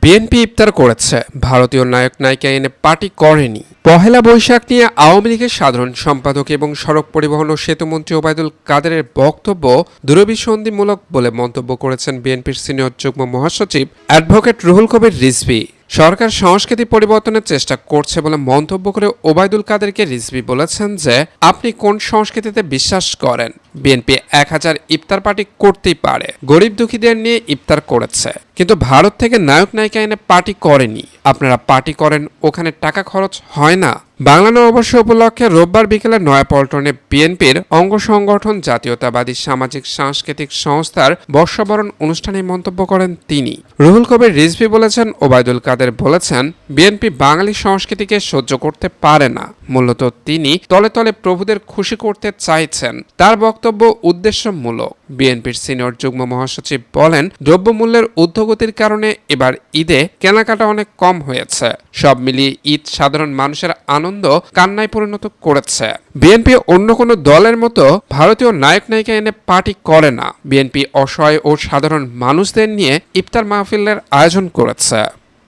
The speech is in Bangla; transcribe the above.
বিএনপি ইফতার করেছে। ভারতীয় নায়ক নায়িকা এনে পার্টি করেনি। পহেলা বৈশাখ নিয়ে আওয়ামী লীগের সাধারণ সম্পাদক এবং সড়ক পরিবহন ও সেতুমন্ত্রী ওবায়দুল কাদেরের বক্তব্য দূরভিসন্ধিমূলক বলে মন্তব্য করেছেন বিএনপির সিনিয়র যুগ্ম মহাসচিব অ্যাডভোকেট রুহুল কবির রিজভি। সরকার সংস্কৃতি পরিবর্তনের চেষ্টা করছে বলে মন্তব্য করে ওবায়দুল কাদেরকে রিজভি বলেছেন যে, আপনি কোন সংস্কৃতিতে বিশ্বাস করেন? বিএনপি এক হাজার ইফতার পার্টি করতেই পারে। গরিব দুঃখীদের নিয়ে ইফতার করেছে। কিন্তু ভারত থেকে নায়ক নায়িকা এনে পার্টি করেনি। আপনারা পার্টি করেন, ওখানে টাকা খরচ হয় না। বাংলা নববর্ষ উপলক্ষে রোববার বিকেলে নয়াপল্টনে বিএনপির অঙ্গ সংগঠন জাতীয়তাবাদী সামাজিক সাংস্কৃতিক সংস্থার বর্ষবরণ অনুষ্ঠানে মন্তব্য করেন তিনি। রুহুল কবির রিজভি বলেছেন, ওবায়দুল কাদের বলেছেন, বিএনপি বাঙালি সংস্কৃতিকে সহ্য করতে পারে না। মূলত তিনি তলে তলে প্রভুদের খুশি করতে চাইছেন। তার বক্তব্য উদ্দেশ্যমূলক। বিএনপির সিনিয়র যুগ্ম মহাসচিব বলেন, দ্রব্যমূল্যের ঊর্ধ্বগতির কারণে এবার ঈদে কেনাকাটা অনেক কম হয়েছে। সব মিলিয়ে ঈদ সাধারণ মানুষের আনন্দ কান্নায় পরিণত করেছে। বিএনপি অন্য কোনো দলের মতো ভারতীয় নায়ক নায়িকা এনে পার্টি করে না। বিএনপি অসহায় ও সাধারণ মানুষদের নিয়ে ইফতার মাহফিলের আয়োজন করেছে।